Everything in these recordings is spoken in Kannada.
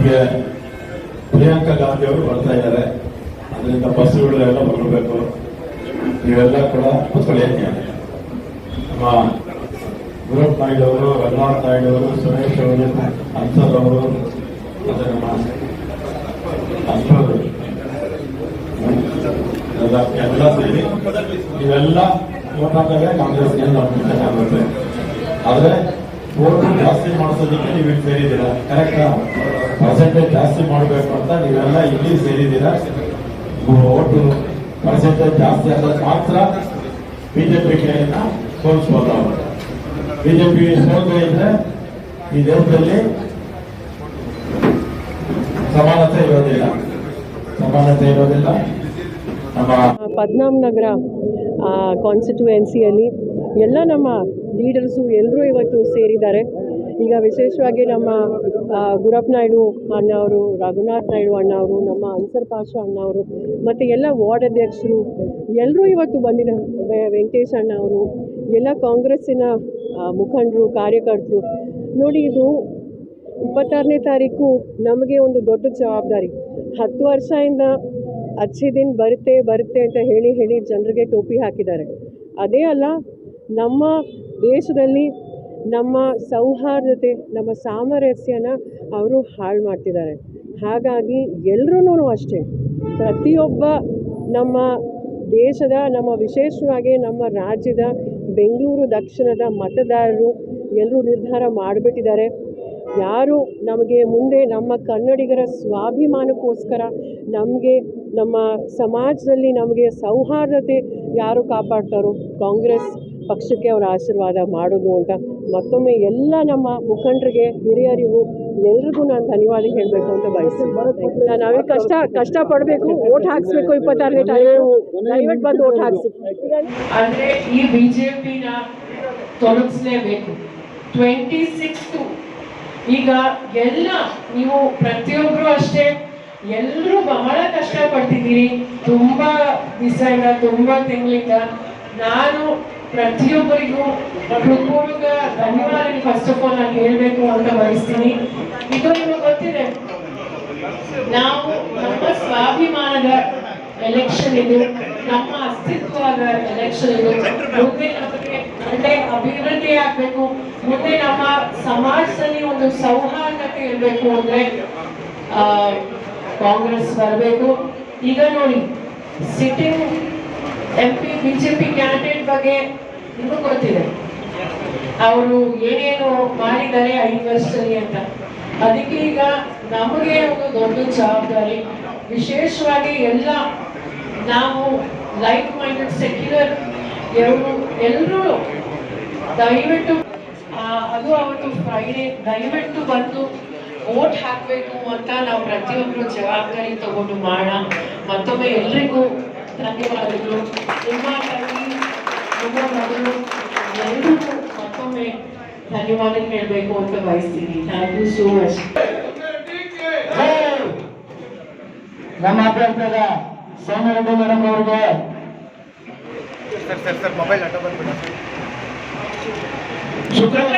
ನಿಮಗೆ ಪ್ರಿಯಾಂಕಾ ಗಾಂಧಿ ಅವರು ಬರ್ತಾ ಇದ್ದಾರೆ. ಅದರಿಂದ ಬಸ್ಸುಗಳೆಲ್ಲ ಬರಬೇಕು ನೀವೆಲ್ಲ ಕೂಡ ಕೂತ್ಕೊಳ್ಳಿ ನಮ್ಮ ಗುರುಪ್ ನಾಯ್ಡು ಅವರು ರಘುನಾಥ್ ನಾಯ್ಡು ಅವರು ಸುರೇಶ್ ಅವರು, ಅನ್ಸರ್ ಅವರು, ಮತ್ತೆ ನಮ್ಮ ಅನ್ಸರ್ ಎಲ್ಲ ಸೇರಿ ನೀವೆಲ್ಲ ಕಾಂಗ್ರೆಸ್ ಆದ್ರೆ ಓಟ್ ಜಾಸ್ತಿ ಮಾಡಿಸೋದಕ್ಕೆ ನೀವು ಇಲ್ಲಿ ಸೇರಿದ್ದೀರಾ ಕರೆಕ್ಟಾ ಪರ್ಸೆಂಟೇಜ್ ಜಾಸ್ತಿ ಮಾಡಬೇಕು ಅಂತ ನೀವೆಲ್ಲ ಇಲ್ಲಿ ಸೇರಿದ್ದೀರಾ? ಓಟು ಪರ್ಸೆಂಟೇಜ್ ಜಾಸ್ತಿ ಆದ್ರೆ ಮಾತ್ರ ಬಿಜೆಪಿ ಕೈಯನ್ನ ಸೋಲಿಸ್ಬೋದು. ಅವರು ಬಿಜೆಪಿ ಸೋಲ್ದೆ ಇದ್ರೆ ಈ ದೇಶದಲ್ಲಿ ಸಮಾನತೆ ಇರೋದಿಲ್ಲ. ಸಮಾನತೆ ಇರೋದಿಲ್ಲ. ನಮ್ಮ ನಗರ ಕಾನ್ಸ್ಟಿಟ್ಯುವೆನ್ಸಿಯಲ್ಲಿ ಎಲ್ಲ ನಮ್ಮ ಲೀಡರ್ಸು ಎಲ್ಲರೂ ಇವತ್ತು ಸೇರಿದ್ದಾರೆ. ಈಗ ವಿಶೇಷವಾಗಿ ನಮ್ಮ ಗುರಪ್ ಗುರಪ್ಪ ನಾಯ್ಡು ಅಣ್ಣವರು, ರಘುನಾಥ್ ನಾಯ್ಡು ಅಣ್ಣವರು, ನಮ್ಮ ಅನ್ಸರ್ ಪಾಷ ಅಣ್ಣವರು, ಮತ್ತು ಎಲ್ಲ ವಾರ್ಡ್ ಅಧ್ಯಕ್ಷರು ಎಲ್ಲರೂ ಇವತ್ತು ಬಂದಿದ್ದಾರೆ ವೆಂಕಟೇಶ್ ಅಣ್ಣವರು, ಎಲ್ಲ ಕಾಂಗ್ರೆಸ್ಸಿನ ಮುಖಂಡರು, ಕಾರ್ಯಕರ್ತರು. ನೋಡಿ, ಇದು ಇಪ್ಪತ್ತಾರನೇ ತಾರೀಕು ನಮಗೆ ಒಂದು ದೊಡ್ಡ ಜವಾಬ್ದಾರಿ. ಹತ್ತು ವರ್ಷದಿಂದ ಅಚ್ಚಿ ದಿನ ಬರುತ್ತೆ ಬರುತ್ತೆ ಅಂತ ಹೇಳಿ ಹೇಳಿ ಜನರಿಗೆ ಟೋಪಿ ಹಾಕಿದ್ದಾರೆ. ಅದೇ ಅಲ್ಲ, ನಮ್ಮ ದೇಶದಲ್ಲಿ ನಮ್ಮ ಸೌಹಾರ್ದತೆ, ನಮ್ಮ ಸಾಮರಸ್ಯನ ಅವರು ಹಾಳು ಮಾಡ್ತಿದ್ದಾರೆ. ಹಾಗಾಗಿ ಎಲ್ಲರೂ ಅಷ್ಟೇ, ಪ್ರತಿಯೊಬ್ಬ ನಮ್ಮ ದೇಶದ, ನಮ್ಮ ವಿಶೇಷವಾಗಿ ನಮ್ಮ ರಾಜ್ಯದ, ಬೆಂಗಳೂರು ದಕ್ಷಿಣದ ಮತದಾರರು ಎಲ್ಲರೂ ನಿರ್ಧಾರ ಮಾಡಿಬಿಟ್ಟಿದ್ದಾರೆ. ಯಾರು ನಮಗೆ ಮುಂದೆ ನಮ್ಮ ಕನ್ನಡಿಗರ ಸ್ವಾಭಿಮಾನಕ್ಕೋಸ್ಕರ ನಮಗೆ, ನಮ್ಮ ಸಮಾಜದಲ್ಲಿ ನಮಗೆ ಸೌಹಾರ್ದತೆ ಯಾರು ಕಾಪಾಡ್ತಾರೋ, ಕಾಂಗ್ರೆಸ್ ಪಕ್ಷಕ್ಕೆ ಅವರ ಆಶೀರ್ವಾದ ಮಾಡೋದು ಅಂತ ಮತ್ತೊಮ್ಮೆ ಎಲ್ಲ ನಮ್ಮ ಮುಖಂಡರಿಗೆ, ಹಿರಿಯರಿಗೂ ಎಲ್ರಿಗೂ ನಾನು ಧನ್ಯವಾದ ಹೇಳಬೇಕು ಅಂತ ಬಯಸ್ತೀನಿ. ನಾವೇ ಕಷ್ಟ ಕಷ್ಟಪಡಬೇಕು ಓಟ್ ಹಾಕಿಸ್ಬೇಕು ಇಪ್ಪತ್ತಾರನೇ ತಾರೀಕು. ದಯವಿಟ್ಟು ಬಂದು ಓಟ್ ಹಾಕ್ಸಿ. ಅಂದ್ರೆ ಈ ಬಿಜೆಪಿನ ತೊಲಗಿಸ್ಲೇಬೇಕು ಟ್ವೆಂಟಿ ಸಿಕ್ಸ್ತು ಈಗ ಎಲ್ಲ ನೀವು ಪ್ರತಿಯೊಬ್ಬರು ಅಷ್ಟೇ ಎಲ್ಲರೂ ಬಹಳ ಕಷ್ಟ ಪಡ್ತಿದ್ದೀರಿ ತುಂಬಾ ದಿವಸ ತುಂಬಾ ತಿಂಗಳಿಂದ ನಾನು ಪ್ರತಿಯೊಬ್ಬರಿಗೂ ಹೃತ್ಪೂರ್ವಕ ಧನ್ಯವಾದ ಫಸ್ಟ್ ಆಫ್ ಆಲ್ ನಾನು ಹೇಳಬೇಕು ಅಂತ ಬಯಸ್ತೀನಿ. ಇದು ನಿಮಗೆ ಗೊತ್ತಿದೆ. ನಾವು ನಮ್ಮ ಸ್ವಾಭಿಮಾನದ ಎಲೆಕ್ಷನ್ ಇದು, ನಮ್ಮ ಅಸ್ತಿತ್ವದ ಎಲೆಕ್ಷನ್ ಇದು. ಮುಂದೆ ನಮಗೆ ಒಳ್ಳೆ ಅಭಿವೃದ್ಧಿ ಆಗ್ಬೇಕು. ಮುಂದೆ ನಮ್ಮ ಸಮಾಜದಲ್ಲಿ ಒಂದು ಸೌಹಾರ್ದತೆ ಇರಬೇಕು ಅಂದ್ರೆ ಕಾಂಗ್ರೆಸ್ ಬರಬೇಕು. ಈಗ ನೋಡಿ sitting M P BJP candidate ಬಗ್ಗೆ ಇನ್ನು ಕೊಡ್ತಿದೆ ಅವರು ಏನೇನು ಮಾಡಿದ್ದಾರೆ ಐದು ವರ್ಷದಲ್ಲಿ ಅಂತ. ಅದಕ್ಕೆ ಈಗ ನಮಗೆ ಒಂದು ದೊಡ್ಡ ಜವಾಬ್ದಾರಿ. ವಿಶೇಷವಾಗಿ ಎಲ್ಲ ನಾವು ಲೈಕ್ ಮೈಂಡೆಡ್ ಸೆಕ್ಯುಲರ್ ಎಲ್ಲರೂ ಎಲ್ಲರೂ ದಯವಿಟ್ಟು ಅದು ಅವತ್ತು ಫ್ರೈಡೇ ದಯವಿಟ್ಟು ಬಂದು ವೋಟ್ ಹಾಕಬೇಕು ಅಂತ ನಾವು ಪ್ರತಿಯೊಬ್ಬರು ಜವಾಬ್ದಾರಿ ತಗೊಂಡು ಮಾಡೋಣ. ಮತ್ತೊಮ್ಮೆ ಎಲ್ರಿಗೂ ಧನ್ಯವಾದಗಳು ನಿಮ್ಮ ತಂಗಿ ನಿಮ್ಮ ಮಗಳು ಎಲ್ರಿಗೂ ಮತ್ತೊಮ್ಮೆ ಧನ್ಯವಾದ ಹೇಳಬೇಕು ಅಂತ ಬಯಸ್ತೀನಿ ಥ್ಯಾಂಕ್ ಯು ಸೋ ಮಚ್ ನಮ್ಮ ಅಭ್ಯರ್ಥಿಯಾದ ಸೋಮರೆಡ್ಡಿ ಮೇಡಮ್ ಅವರಿಗೆ ಸರ್ ಸರ್ ಸರ್ ಮೊಬೈಲ್ ಅಡ್ಡ ಬಂದ್ಬಿಡ ಶುಕ್ರವಾರ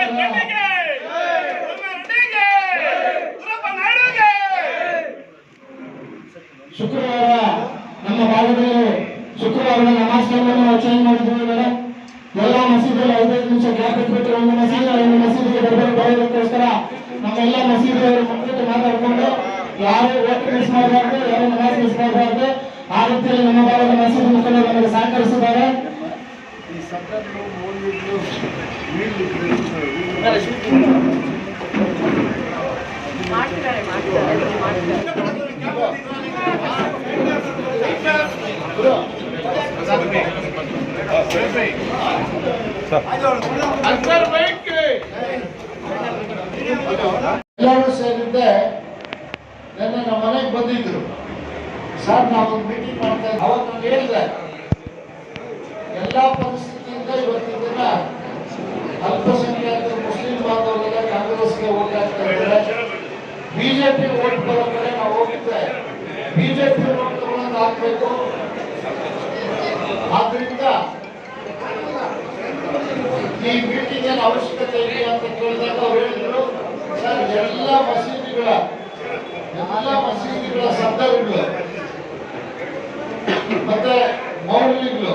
ಶುಕ್ರವಾರ ನಮ್ಮ ಭಾಗದಲ್ಲಿ ಶುಕ್ರವಾರ ನಾವು ಚೇಂಜ್ ಮಾಡಿದ್ದೀವಿ ಮೇಡಮ್ ಎಲ್ಲ ಮಸೀದಿಯಲ್ಲಿ ಐದೈದು ನಿಮಿಷ ಗ್ಯಾಪ್ ಇಟ್ಬಿಟ್ಟು ಒಂದು ಮಸೀದಿ, ಒಂದು ಮಸೀದಿಗೆ ಬರ್ಬೇಕು ಬರೋದಕ್ಕೋಸ್ಕರ ನಮ್ಮೆಲ್ಲ ಮಸೀದಿಯವರು ಮುನ್ನಿಟ್ಟು ಮಾತಾಡಿಕೊಂಡು, ಯಾರು ಓಟ್ ಮಿಸ್ ಮಾಡಬಾರ್ದು, ಯಾರು ನಮಾಜ್ ಮಿಸ್ ಮಾಡಬಾರ್ದು, ಆ ರೀತಿಯಲ್ಲಿ ನಮ್ಮ ಭಾಗದ ಮಸೀದಿ ಮುಖಂಡರು ನಮಗೆ ಸಹಕರಿಸಿದ್ದಾರೆ. ಎಲ್ಲರೂ ಸೇರಿದ್ದೆ ನಿನ್ನೆ ನಮ್ಮ ಮನೆಗೆ ಬಂದಿದ್ರು ಸರ್ ನಾವು ಮೀಟಿಂಗ್ ಮಾಡ್ತಾ ಅವತ್ತು ನಾನು ಹೇಳಿದೆ ಎಲ್ಲ ಪರಿಸ್ಥಿತಿಯಿಂದ ಇವತ್ತಿನ ದಿನ ಅಲ್ಪಸಂಖ್ಯಾತ ಮುಸ್ಲಿಂ ಬಾಂಧವರೆಲ್ಲ ಕಾಂಗ್ರೆಸ್ಗೆ ಓಟ್ ಹಾಕ್ತಾ ಇದ್ದಾರೆ ಬಿಜೆಪಿ ಓಟ್ ಬರೋ ಕಡೆ ನಾವು ಹೋಗಿದ್ದೆ ಬಿಜೆಪಿ ಓಟ್ ತಗೊಳ್ಳೋದು ಹಾಕ್ಬೇಕು ಈ ಮೀಟಿಂಗ್ ಏನು ಅವಶ್ಯಕತೆ ಇದೆ ಅಂತ ಕೇಳಿದಾಗ ಅವ್ರು ಹೇಳಿದ್ರು, ಸರ್, ಎಲ್ಲ ಮಸೀದಿಗಳ ಎಲ್ಲ ಮಸೀದಿಗಳ ಸಂದರ್ಭಗಳು ಮತ್ತೆ ಮೌಲ್ಯಗಳು,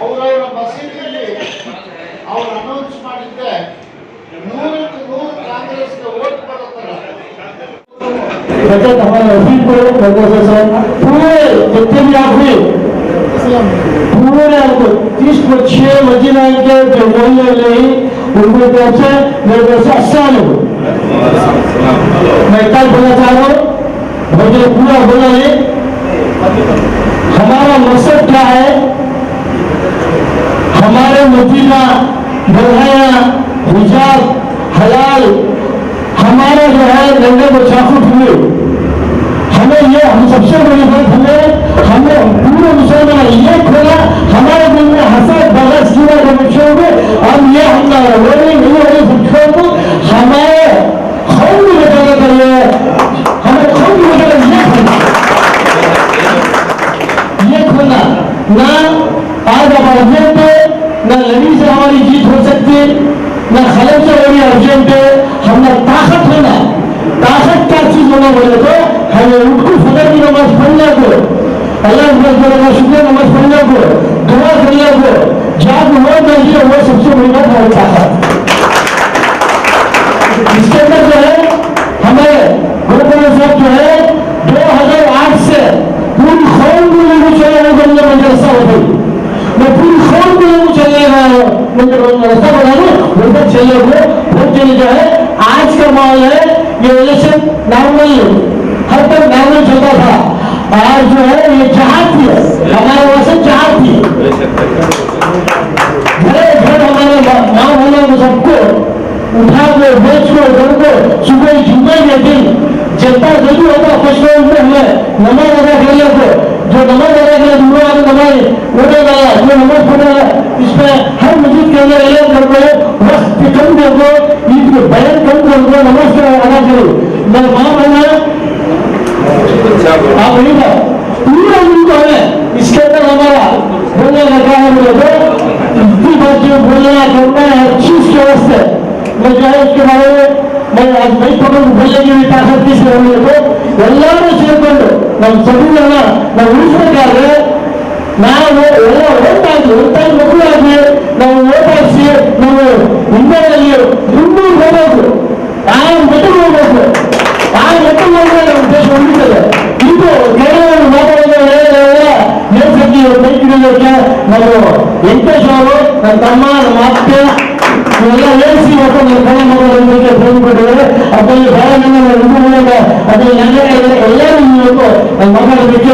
ಅವರವರ ಮಸೀದಿಯಲ್ಲಿ ಅವ್ರು ಅನೌನ್ಸ್ ಮಾಡಿದ್ದೆ ನೂರಕ್ಕೆ ನೂರು ಕಾಂಗ್ರೆಸ್ ಓಟ್ ಬರುತ್ತಲ್ಲ बचत हमारे असीम पर प्रदर्शन पूरे पूरे తీసుకొచ్చే వదిలాకే ఓళ్ళే उनको तरफ़ से मेरे तरफ़ से अस्सलाम मैं कल बोलना चाह रहा हूँ, मुझे पूरा बोला है। हमारा मकसद क्या है? हमारे मदीना बधाया हिजाब, हलाल, हमारा जो है गंगे को चाकू ठुले हमें ये हम सबसे बड़ी बात हमें हमें पूर्ण मुसलमान ये खोला અને રોજનો ધંધો સુબહ જુબહ ને દિન જેટલા જરૂર હતા ફસલો ઉપર હમે નમાજ અદા कर ले तो जो नमाज़ अदा करे दूर आगे कमाए रोजा वाला जो नमाज़ पढ़ा है, इसमें हर मस्जिद के अंदर ऐलान कर दो, बस कम कर दो, ईद बयान कम कर दो नमाज़ का अदा करो मैं वहाँ बना आप नहीं था पूरा हिंदू तो है इसके अंदर हमारा बोलने लगा है मेरे को इतनी बात बोलना करना है? चीज़ के वास्ते। मैं जो है इसके ಎಲ್ಲರೂ ಸೇರಿಕೊಂಡು ನಮ್ಮ ಸಂವಿಧಾನ ನಾವು ಉಳಿಸಬೇಕಾದ್ರೆ ನಾವು ಎಲ್ಲ ಒಟ್ಟಾಗಿ ಒಟ್ಟಾಗಿ ಮಕ್ಕಳಾಗಿ ನಾವು ಓಟಾಡಿಸಿ ನಾವು ಹಿಂದೆಯಲ್ಲಿ ಇನ್ನೂ ಹೋಗಬೇಕು. ಆ ಮಟ್ಟಿಗೆ ಹೋಗಬೇಕು. ಆ ಮಟ್ಟಿಗೆ ಹೋದ್ರೆ ನಮ್ಮ ದೇಶ ಉಳಿತದೆ ಇದು ಕೇರಳ ಮಾತಾಡಿದ್ರೆ ಏನ್ ಬೈಕ್ ಹಿಡಿಯೋಕೆ ನಾವು ವೆಂಕಟೇಶ್ ಅವರು, ನಮ್ಮ ತಮ್ಮ, ನಮ್ಮ ಅತ್ತೆ இதெல்லாம் ஏசி மட்டும் பயன்படுவதற்கு பயன்படுவது அப்படி பயணங்கள் ரொம்ப அதை நல்ல எல்லாரும் மக்கள் மிக்க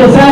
Mr. Sam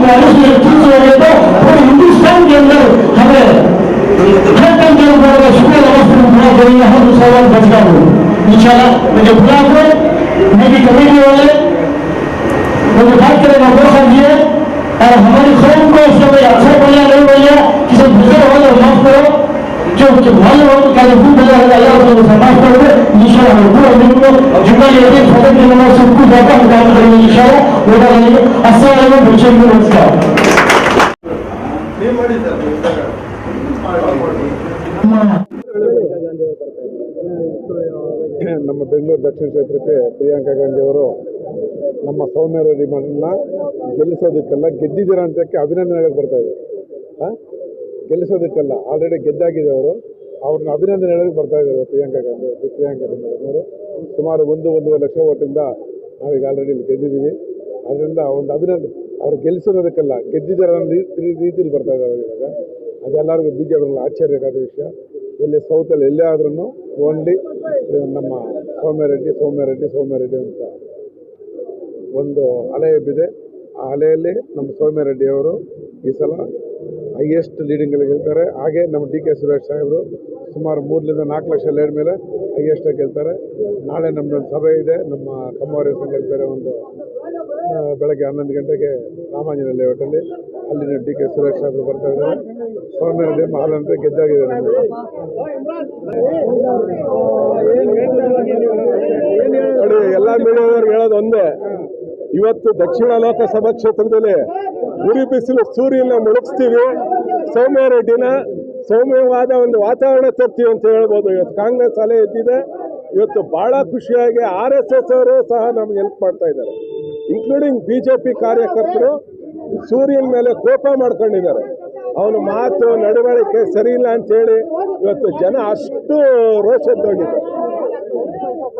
बारिश में तीस हो गए तो पूरे हिंदुस्तान के अंदर हमें हर टाइम के ऊपर शुक्र नमस्ते पूरा करेंगे हम सवाल बच गया हो इंशाल्लाह मुझे बुला दो मेरी कमेटी वाले मुझे बात करेगा वो समझिए और हमारी कौम को इस समय अक्सर बोलिया नहीं बोलिया किसी दूसरे हो तो माफ करो ಹುಚ್ಚು ನಮ್ಮ ಬೆಂಗಳೂರು ದಕ್ಷಿಣ ಕ್ಷೇತ್ರಕ್ಕೆ ಪ್ರಿಯಾಂಕಾ ಗಾಂಧಿ ಅವರು ನಮ್ಮ ಸೌಮ್ಯ ರೆಡ್ಡಿ ಮಣ್ಣ ಗೆಲ್ಲಿಸೋದಕ್ಕೆಲ್ಲ ಗೆದ್ದಿದ್ದೀರಾ ಅಂತಕ್ಕೆ ಅಭಿನಂದನೆಗಳು ಬರ್ತಾ ಇದೆ. ಗೆಲ್ಲಿಸೋದಕ್ಕೆಲ್ಲ ಆಲ್ರೆಡಿ ಗೆದ್ದಾಗಿದೆ ಅವರು. ಅವ್ರನ್ನ ಅಭಿನಂದನೆ ಹೇಳೋದಕ್ಕೆ ಬರ್ತಾ ಇದ್ದಾರೆ ಪ್ರಿಯಾಂಕಾ ಗಾಂಧಿ ಪ್ರಿಯಾಂಕಾ ಗಾಂಧಿ ಅವರು. ಸುಮಾರು ಒಂದು, ಒಂದೂವರೆ ಲಕ್ಷ ಓಟಿಂದ ನಾವೀಗ ಆಲ್ರೆಡಿ ಇಲ್ಲಿ ಗೆದ್ದಿದ್ದೀವಿ. ಅದರಿಂದ ಒಂದು ಅಭಿನಂದನೆ ಅವ್ರು ಗೆಲ್ಲಿಸಿರೋದಕ್ಕೆಲ್ಲ ಗೆದ್ದಿದ್ದಾರೆ ಅನ್ನೋ ರೀತಿ ರೀತಿಯಲ್ಲಿ ಬರ್ತಾ ಇದ್ದಾರೆ ಇವಾಗ. ಅದೆಲ್ಲರಿಗೂ ಬಿ ಜೆ ವಿಷಯ. ಎಲ್ಲಿ ಸೌತಲ್ಲಿ ಎಲ್ಲೇ ಆದ್ರೂ ಓನ್ಲಿ ನಮ್ಮ ಸೌಮ್ಯರೆಡ್ಡಿ ಸೌಮ್ಯರೆಡ್ಡಿ ಸೌಮ್ಯರೆಡ್ಡಿ ಅಂತ ಒಂದು ಅಲೆ ಎಬ್ಬಿದೆ ಆ ಅಲೆಯಲ್ಲಿ ನಮ್ಮ ಸೌಮ್ಯರೆಡ್ಡಿಯವರು ಈ ಸಲ ಹೈಯೆಸ್ಟ್ ಲೀಡಿಂಗಲ್ಲಿ ಗೆಲ್ತಾರೆ ಹಾಗೆ ನಮ್ಮ ಡಿ ಕೆ ಸುರೇಶ್ ಸಾಹೇಬರು ಸುಮಾರು ಮೂರರಿಂದ ನಾಲ್ಕು ಲಕ್ಷ ಲೇಡ್ ಮೇಲೆ ಹೈಯೆಸ್ಟ್ ಗೆಲ್ತಾರೆ ನಾಳೆ ನಮ್ಮದೊಂದು ಸಭೆ ಇದೆ. ನಮ್ಮ ಕಮ್ಮವಾರಿ ಸಂಘದ ಬೇರೆ ಒಂದು ಬೆಳಗ್ಗೆ ಹನ್ನೊಂದು ಗಂಟೆಗೆ ರಾಮಾಂಜನ ಲೇಔಟಲ್ಲಿ ಅಲ್ಲಿನ ಡಿ ಕೆ ಸುರೇಶ್ ಸಾಹೇಬರು ಬರ್ತಾ ಇದ್ದಾರೆ. ಸೌಮ್ಯರೆಡ್ಡಿ ಮಹಾಲಂತ ಗೆದ್ದಾಗಿದೆ ನಮಗೆ. ನೋಡಿ, ಎಲ್ಲ ಮೀಡಿಯಾದವ್ರಿಗೆ ಹೇಳೋದು ಒಂದೇ. ಇವತ್ತು ದಕ್ಷಿಣ ಲೋಕಸಭಾ ಕ್ಷೇತ್ರದಲ್ಲಿ ಉರಿ ಬಿಸಿಲು ಸೂರ್ಯನ ಮುಳುಗಿಸ್ತೀವಿ ಸೌಮ್ಯ ರೆಡ್ಡಿನ ಸೌಮ್ಯವಾದ ಒಂದು ವಾತಾವರಣ ತರ್ತೀವಿ ಅಂತ ಹೇಳ್ಬೋದು. ಇವತ್ತು ಕಾಂಗ್ರೆಸ್ ಅಲೆ ಎದ್ದಿದೆ. ಇವತ್ತು ಬಹಳ ಖುಷಿಯಾಗಿ ಆರ್ ಎಸ್ ಎಸ್ ಅವರು ಸಹ ನಮ್ಗೆ ಹೆಲ್ಪ್ ಮಾಡ್ತಾ ಇದ್ದಾರೆ. ಇನ್ಕ್ಲೂಡಿಂಗ್ ಬಿ ಜೆ ಪಿ ಕಾರ್ಯಕರ್ತರು ಸೂರ್ಯನ ಮೇಲೆ ಕೋಪ ಮಾಡ್ಕೊಂಡಿದ್ದಾರೆ. ಅವನ ಮಾತು, ನಡವಳಿಕೆ ಸರಿ ಇಲ್ಲ ಅಂತೇಳಿ ಇವತ್ತು ಜನ ಅಷ್ಟು ರೋಷದ್ದೋಗಿದ್ದಾರೆ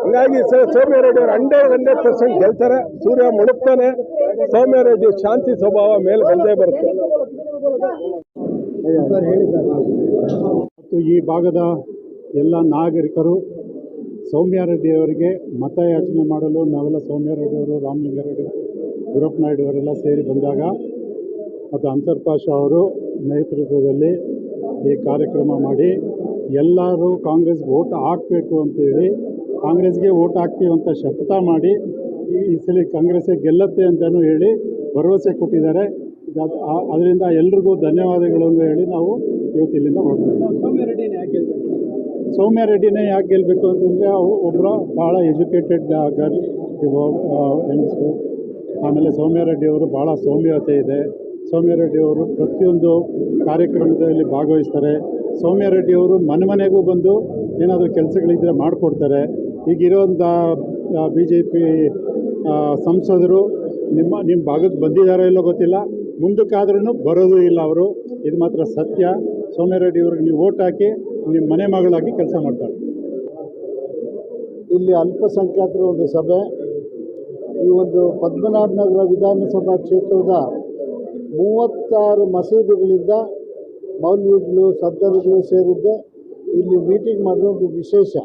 ಹಂಗಾಗಿ ಸರ್, ಸೌಮ್ಯ ಅವರು ಹಂಡ್ರೆಡ್ ಹಂಡ್ರೆಡ್ ಪರ್ಸೆಂಟ್ ಗೆಲ್ತಾರೆ. ಸೂರ್ಯ ಮುಳುಗ್ತಾನೆ. ಸೌಮ್ಯ ರೆಡ್ಡಿ ಶಾಂತಿ ಸ್ವಭಾವ ಮೇಲೆ ಬಂದೇ ಬರುತ್ತೆ. ಮತ್ತು ಈ ಭಾಗದ ಎಲ್ಲ ನಾಗರಿಕರು ಸೌಮ್ಯ ರೆಡ್ಡಿ ಅವರಿಗೆ ಮತಯಾಚನೆ ಮಾಡಲು ನಾವೆಲ್ಲ ಸೌಮ್ಯ ರೆಡ್ಡಿ ಅವರು, ರಾಮಲಿಂಗಾರೆಡ್ಡಿ ಗುರಪ್ಪ ನಾಯ್ಡು ಅವರೆಲ್ಲ ಸೇರಿ ಬಂದಾಗ ಮತ್ತು ಅಂತರ್ಪಾಷ ಪಾಷಾ ಅವರು ನೇತೃತ್ವದಲ್ಲಿ ಈ ಕಾರ್ಯಕ್ರಮ ಮಾಡಿ ಎಲ್ಲರೂ ಕಾಂಗ್ರೆಸ್ಗೆ ಓಟ್ ಹಾಕಬೇಕು ಅಂತೇಳಿ ಕಾಂಗ್ರೆಸ್ಗೆ ಓಟ್ ಹಾಕ್ತೀವಂತ ಶಪಥ ಮಾಡಿ ಈ- ಸಲ ಕಾಂಗ್ರೆಸ್ಸೇ ಗೆಲ್ಲತ್ತೆ ಅಂತಲೂ ಹೇಳಿ ಭರವಸೆ ಕೊಟ್ಟಿದ್ದಾರೆ. ಅದರಿಂದ ಎಲ್ರಿಗೂ ಧನ್ಯವಾದಗಳನ್ನು ಹೇಳಿ ನಾವು ಇವತ್ತು ಇಲ್ಲಿಂದ ಹೊರಡ್ತೀವಿ. ಸೌಮ್ಯ ರೆಡ್ಡಿನೇ ಯಾಕೆ ಗೆಲ್ಲಬೇಕು ಅಂತಂದರೆ ಒಬ್ಬರು ಭಾಳ ಎಜುಕೇಟೆಡ್ ಗರ್ಲ್ ಹೆಂಗಸರು ಆಮೇಲೆ ಸೌಮ್ಯ ರೆಡ್ಡಿ ಅವರು ಭಾಳ ಸೌಮ್ಯತೆ ಇದೆ. ಸೌಮ್ಯ ರೆಡ್ಡಿ ಅವರು ಪ್ರತಿಯೊಂದು ಕಾರ್ಯಕ್ರಮದಲ್ಲಿ ಭಾಗವಹಿಸ್ತಾರೆ. ಸೌಮ್ಯ ರೆಡ್ಡಿ ಅವರು ಮನೆ ಮನೆಗೂ ಬಂದು ಏನಾದರೂ ಕೆಲಸಗಳಿದ್ದರೆ ಮಾಡಿಕೊಡ್ತಾರೆ. ಈಗಿರೋಂಥ ಬಿ ಜೆ ಪಿ ಸಂಸದರು ನಿಮ್ಮ ನಿಮ್ಮ ಭಾಗಕ್ಕೆ ಬಂದಿದ್ದಾರೋ ಇಲ್ಲೋ ಗೊತ್ತಿಲ್ಲ. ಮುಂದಕ್ಕಾದ್ರೂ ಬರೋದು ಇಲ್ಲ ಅವರು. ಇದು ಮಾತ್ರ ಸತ್ಯ. ಸೋಮ್ಯರೆಡ್ಡಿ ಅವ್ರಿಗೆ ನೀವು ಓಟ್ ಹಾಕಿ ನಿಮ್ಮ ಮನೆ ಮಗಳಾಗಿ ಕೆಲಸ ಮಾಡ್ತಾರೆ. ಇಲ್ಲಿ ಅಲ್ಪಸಂಖ್ಯಾತರ ಒಂದು ಸಭೆ. ಈ ಒಂದು ಪದ್ಮನಾಭನಗರ ವಿಧಾನಸಭಾ ಕ್ಷೇತ್ರದ ಮೂವತ್ತಾರು ಮಸೀದಿಗಳಿಂದ ಮೌಲ್ವಿಗಳು ಸದ್ದರುಗಳು ಸೇರಿದ್ದೆ. ಇಲ್ಲಿ ಮೀಟಿಂಗ್ ಮಾಡೋದು ವಿಶೇಷ.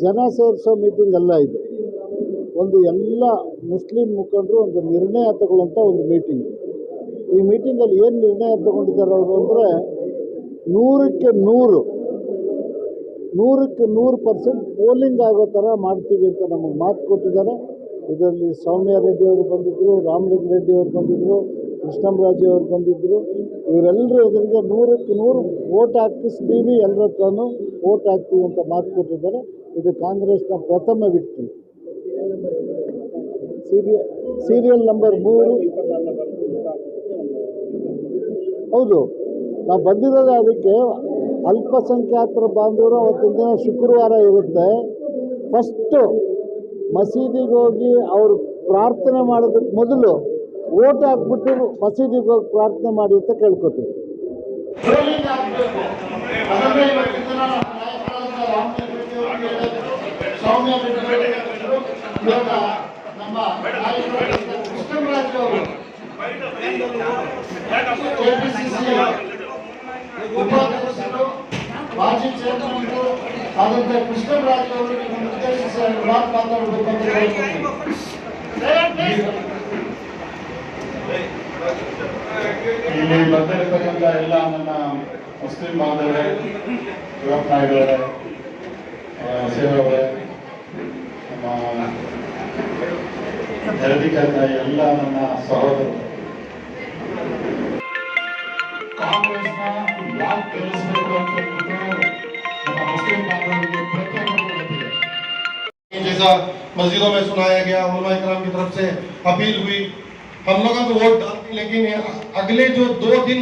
ಜನ ಸೇರಿಸೋ ಮೀಟಿಂಗ್ ಅಲ್ಲ ಇದು. ಒಂದು ಎಲ್ಲ ಮುಸ್ಲಿಂ ಮುಖಂಡರು ಒಂದು ನಿರ್ಣಯ ತಗೊಳ್ಳುವಂಥ ಒಂದು ಮೀಟಿಂಗ್ ಈ ಮೀಟಿಂಗಲ್ಲಿ ಏನು ನಿರ್ಣಯ ತಗೊಂಡಿದ್ದಾರೆ ಅವರು ಅಂದರೆ ನೂರಕ್ಕೆ ನೂರು ನೂರಕ್ಕೆ ನೂರು ಪರ್ಸೆಂಟ್ ಪೋಲಿಂಗ್ ಆಗೋ ಥರ ಮಾಡ್ತೀವಿ ಅಂತ ನಮಗೆ ಮಾತು ಕೊಟ್ಟಿದ್ದಾರೆ. ಇದರಲ್ಲಿ ಸೌಮ್ಯ ರೆಡ್ಡಿ ಅವರು ಬಂದಿದ್ದರು ರಾಮಲಿಂಗ ರೆಡ್ಡಿ ಅವರು ಬಂದಿದ್ದರು ಕೃಷ್ಣಂರಾಜು ಅವರು ಬಂದಿದ್ದರು ಇವರೆಲ್ಲರೂ ಎದುರಿಗೆ ನೂರಕ್ಕೆ ನೂರು ಓಟ್ ಹಾಕಿಸ್ತೀವಿ ಎಲ್ಲರ ಹತ್ರನೂ ಓಟ್ ಹಾಕ್ತೀವಿ ಅಂತ ಮಾತು ಕೊಟ್ಟಿದ್ದಾರೆ. ಇದು ಕಾಂಗ್ರೆಸ್ನ ಪ್ರಥಮ ವಿಕ್ಟ್ರಿ ಸೀರಿಯಲ್ ಸೀರಿಯಲ್ ನಂಬರ್ ಮೂರು. ಹೌದು, ನಾವು ಬಂದಿರೋದು ಅದಕ್ಕೆ ಅಲ್ಪಸಂಖ್ಯಾತರ ಬಾಂಧವರು ಅವತ್ತಿನ ದಿನ ಶುಕ್ರವಾರ ಇರುತ್ತೆ. ಫಸ್ಟು ಮಸೀದಿಗೆ ಹೋಗಿ ಅವರು ಪ್ರಾರ್ಥನೆ ಮಾಡೋದಕ್ಕೆ ಮೊದಲು ಓಟ್ ಹಾಕ್ಬಿಟ್ಟು ಮಸೀದಿಗೆ ಹೋಗಿ ಪ್ರಾರ್ಥನೆ ಮಾಡಿ ಅಂತ ಕೇಳ್ಕೊತೀವಿ. ನಮ್ಮ ಕೃಷ್ಣರಾಜ್ ಅವರು ಕೆಪಿಸಿಸಿ ಉಪಾಧ್ಯಕ್ಷರು ಮಾಜಿ ಚೇರ್ಮನ್ ಆದಂತ ಕೃಷ್ಣರಾಜ್ ಅವರು ನಿಮ್ಮನ್ನು ಉದ್ದೇಶಿಸಿ ಇಲ್ಲಿ ಬಂದಿರತಕ್ಕಂಥ ಎಲ್ಲ ನನ್ನ ಮುಸ್ಲಿಂ ಬಾಂಧವರೇ ಯುವಕ ನಾಯಕರೇ ಸೇವಕರೇ ನಮ್ಮ ಧರಣಿಕರ್ತ ಎಲ್ಲ ನನ್ನ ಸಹೋದರರು ಕಾಂಗ್ರೆಸ್ನ ಯಾಕೆ ಗೆಲ್ಲಿಸಬೇಕು ಅಂತ ಹೇಳ್ಬಿಟ್ಟು ನಮ್ಮ ಮುಸ್ಲಿಂ ಬಾಂಧವರಿಗೆ ಪ್ರತಿಯೊಬ್ಬರಿಗೂ ಗೊತ್ತಿದೆ जैसा मस्जिदों में सुनाया गया उलमा इकराम की तरफ से अपील हुई हम लोगों को वोट डालते हैं, लेकिन अगले जो दो दिन